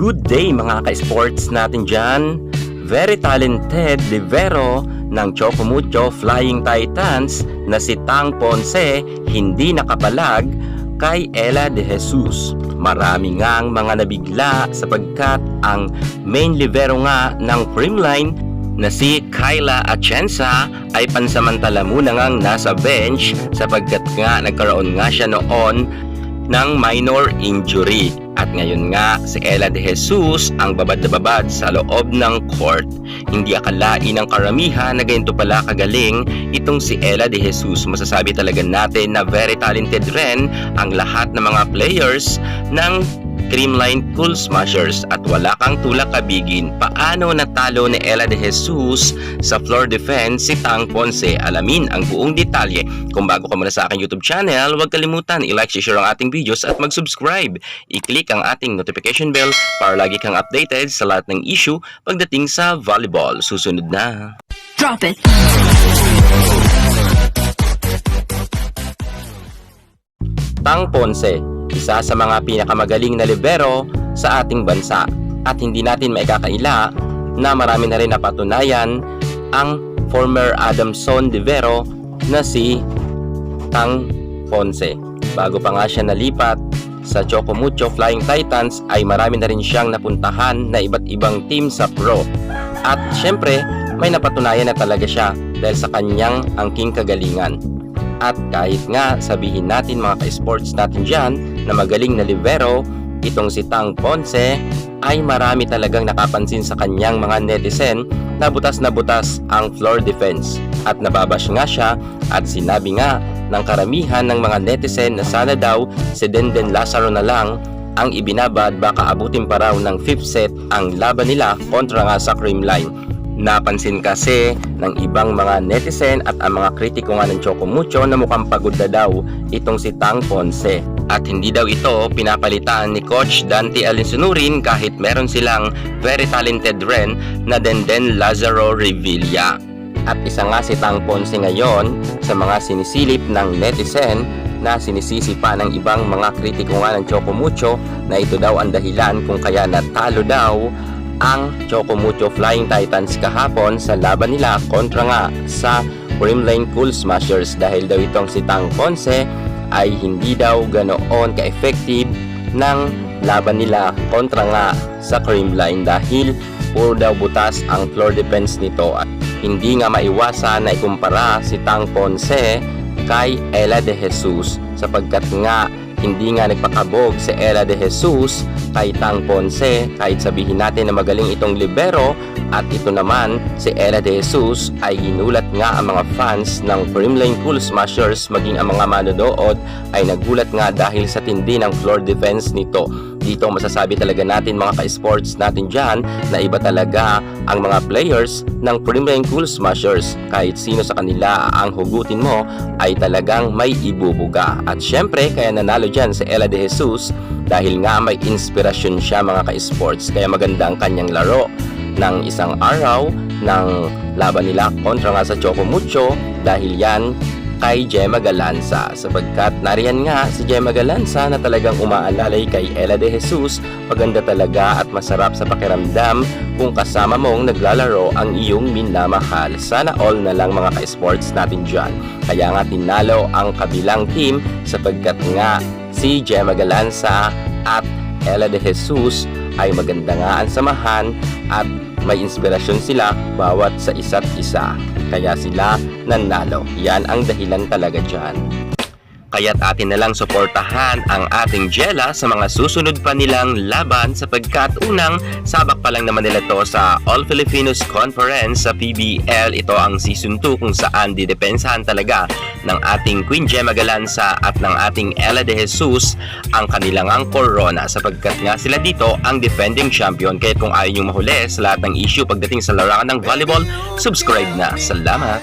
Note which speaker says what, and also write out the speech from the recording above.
Speaker 1: Good day mga ka-sports natin dyan. Very talented libero ng Chocomucho Flying Titans na si Tang Ponce hindi nakapalag kay Ella de Jesus. Marami ngang mga nabigla sapagkat ang main libero nga ng Primline na si Kyla Atienza ay pansamantala muna ngang nasa bench sapagkat nga nagkaroon nga siya noon ng minor injury. At ngayon nga, si Ella de Jesus ang babad na babad sa loob ng court. Hindi akalain ng karamihan na ganito pala kagaling itong si Ella de Jesus. Masasabi talaga natin na very talented rin ang lahat ng mga players ng Creamline Cool Smashers at wala kang tulak kabigin paano natalo ni Ella de Jesus sa floor defense si Tang Ponce. Alamin ang buong detalye. Kung bago ka muna sa aking YouTube channel, huwag kalimutan i-like, share ang ating videos at mag-subscribe. I-click ang ating notification bell para lagi kang updated sa lahat ng issue pagdating sa volleyball. Susunod na.
Speaker 2: Drop it.
Speaker 1: Tang Ponce, isa sa mga pinakamagaling na libero sa ating bansa. At hindi natin maikakaila na marami na rin napatunayan ang former Adamson libero na si Tang Ponce. Bago pa nga siya nalipat sa Chocomucho Flying Titans ay marami na rin siyang napuntahan na iba't ibang team sa pro. At syempre, may napatunayan na talaga siya dahil sa kanyang angking kagalingan. At kahit nga sabihin natin mga ka-sports natin dyan na magaling na libero, itong si Tang Ponce ay marami talagang nakapansin sa kanyang mga netizen na butas na butas ang floor defense. At nababash nga siya at sinabi nga ng karamihan ng mga netizen na sana daw si Denden Lazaro na lang ang ibinabad baka abutin pa raw ng 5th set ang laban nila kontra nga sa Creamline. Napansin kasi ng ibang mga netizen at ang mga kritiko nga ng Chocomucho na mukhang pagod na daw itong si Tang Ponce. At hindi daw ito pinapalitan ni Coach Dante Alinsunurin kahit meron silang very talented rin na Denden Lazaro Revilla. At isa nga si Tang Ponce ngayon sa mga sinisilip ng netizen na sinisisi pa ng ibang mga kritiko nga ng Chocomucho na ito daw ang dahilan kung kaya natalo daw ang Chocomucho Flying Titans kahapon sa laban nila kontra nga sa Creamline Cool Smashers dahil daw itong si Tang Ponce ay hindi daw ganoon ka-effective ng laban nila kontra nga sa Creamline dahil puro daw butas ang floor defense nito. At hindi nga maiwasan na ikumpara si Tang Ponce kay Ella de Jesus sapagkat nga hindi nga nagpakabog si Ella de Jesus kay Tang Ponce. Kahit sabihin natin na magaling itong libero at ito naman si Ella de Jesus ay ginulat nga ang mga fans ng Primlane Cool Smashers maging ang mga manonood ay nagulat nga dahil sa tindi ng floor defense nito. Dito masasabi talaga natin mga ka-sports natin dyan na iba talaga ang mga players ng Primlane Cool Smashers. Kahit sino sa kanila ang hugutin mo ay talagang may ibubuga. At syempre kaya nanalo dyan si Ella de Jesus dahil nga may inspirasyon siya mga ka-sports. Kaya maganda ang kanyang laro ng isang araw ng laban nila kontra nga sa Chocomucho dahil yan kay Gemma Galanza. Sapagkat nariyan nga si Gemma Galanza na talagang umaalalay kay Ella de Jesus. Maganda talaga at masarap sa pakiramdam kung kasama mong naglalaro ang iyong minamahal. Sana all na lang mga ka-sports natin dyan. Kaya nga tinalo ang kabilang team sapagkat nga si Gemma Galanza at Ella de Jesus ay maganda nga ang samahan at may inspirasyon sila bawat sa isa't isa. Kaya sila nanalo. Yan ang dahilan talaga dyan. Kaya't atin na lang suportahan ang ating Jella sa mga susunod pa nilang laban sapagkat unang sabak pa lang naman nila to sa All Filipinos Conference sa PBL. Ito ang season 2 kung saan didepensahan talaga ng ating Queen Gemma Galanza at ng ating Ella de Jesus ang kanilang ang corona sapagkat nga sila dito ang defending champion. Kaya kung ayaw nyo mahuli sa lahat ng issue pagdating sa larangan ng volleyball, subscribe na. Salamat!